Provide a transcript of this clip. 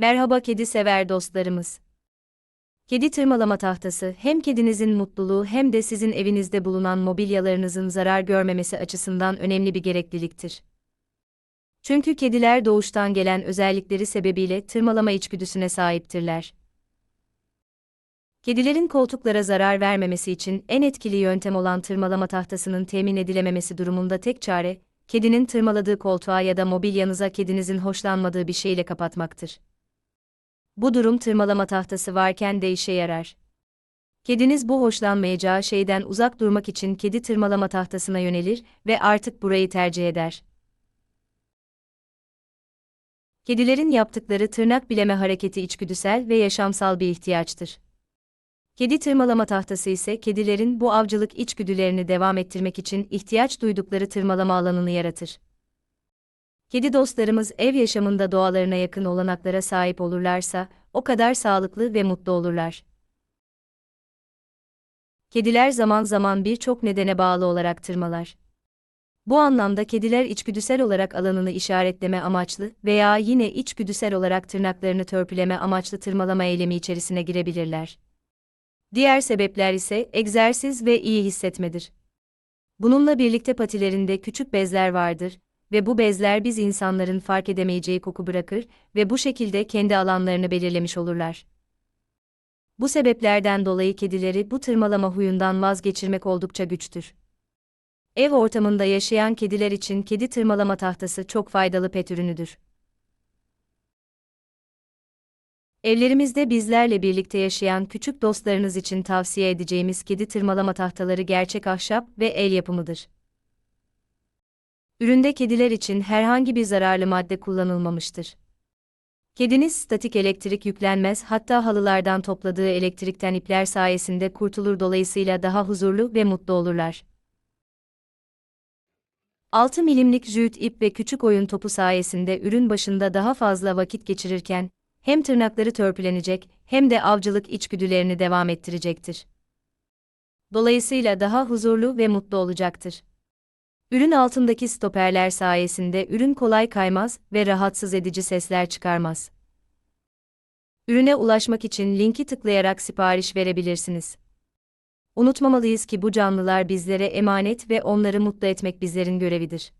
Merhaba kedi sever dostlarımız. Kedi tırmalama tahtası hem kedinizin mutluluğu hem de sizin evinizde bulunan mobilyalarınızın zarar görmemesi açısından önemli bir gerekliliktir. Çünkü kediler doğuştan gelen özellikleri sebebiyle tırmalama içgüdüsüne sahiptirler. Kedilerin koltuklara zarar vermemesi için en etkili yöntem olan tırmalama tahtasının temin edilememesi durumunda tek çare, kedinin tırmaladığı koltuğa ya da mobilyanıza kedinizin hoşlanmadığı bir şeyle kapatmaktır. Bu durum tırmalama tahtası varken de işe yarar. Kediniz bu hoşlanmayacağı şeyden uzak durmak için kedi tırmalama tahtasına yönelir ve artık burayı tercih eder. Kedilerin yaptıkları tırnak bileme hareketi içgüdüsel ve yaşamsal bir ihtiyaçtır. Kedi tırmalama tahtası ise kedilerin bu avcılık içgüdülerini devam ettirmek için ihtiyaç duydukları tırmalama alanını yaratır. Kedi dostlarımız ev yaşamında doğalarına yakın olanaklara sahip olurlarsa, o kadar sağlıklı ve mutlu olurlar. Kediler zaman zaman birçok nedene bağlı olarak tırmalar. Bu anlamda kediler içgüdüsel olarak alanını işaretleme amaçlı veya yine içgüdüsel olarak tırnaklarını törpüleme amaçlı tırmalama eylemi içerisine girebilirler. Diğer sebepler ise egzersiz ve iyi hissetmedir. Bununla birlikte patilerinde küçük bezler vardır ve bu bezler biz insanların fark edemeyeceği koku bırakır ve bu şekilde kendi alanlarını belirlemiş olurlar. Bu sebeplerden dolayı kedileri bu tırmalama huyundan vazgeçirmek oldukça güçtür. Ev ortamında yaşayan kediler için kedi tırmalama tahtası çok faydalı pet ürünüdür. Evlerimizde bizlerle birlikte yaşayan küçük dostlarınız için tavsiye edeceğimiz kedi tırmalama tahtaları gerçek ahşap ve el yapımıdır. Üründe kediler için herhangi bir zararlı madde kullanılmamıştır. Kediniz statik elektrik yüklenmez hatta halılardan topladığı elektrikten ipler sayesinde kurtulur dolayısıyla daha huzurlu ve mutlu olurlar. 6 milimlik jüt ip ve küçük oyun topu sayesinde ürün başında daha fazla vakit geçirirken, hem tırnakları törpülenecek hem de avcılık içgüdülerini devam ettirecektir. Dolayısıyla daha huzurlu ve mutlu olacaktır. Ürün altındaki stoperler sayesinde ürün kolay kaymaz ve rahatsız edici sesler çıkarmaz. Ürüne ulaşmak için linki tıklayarak sipariş verebilirsiniz. Unutmamalıyız ki bu canlılar bizlere emanet ve onları mutlu etmek bizlerin görevidir.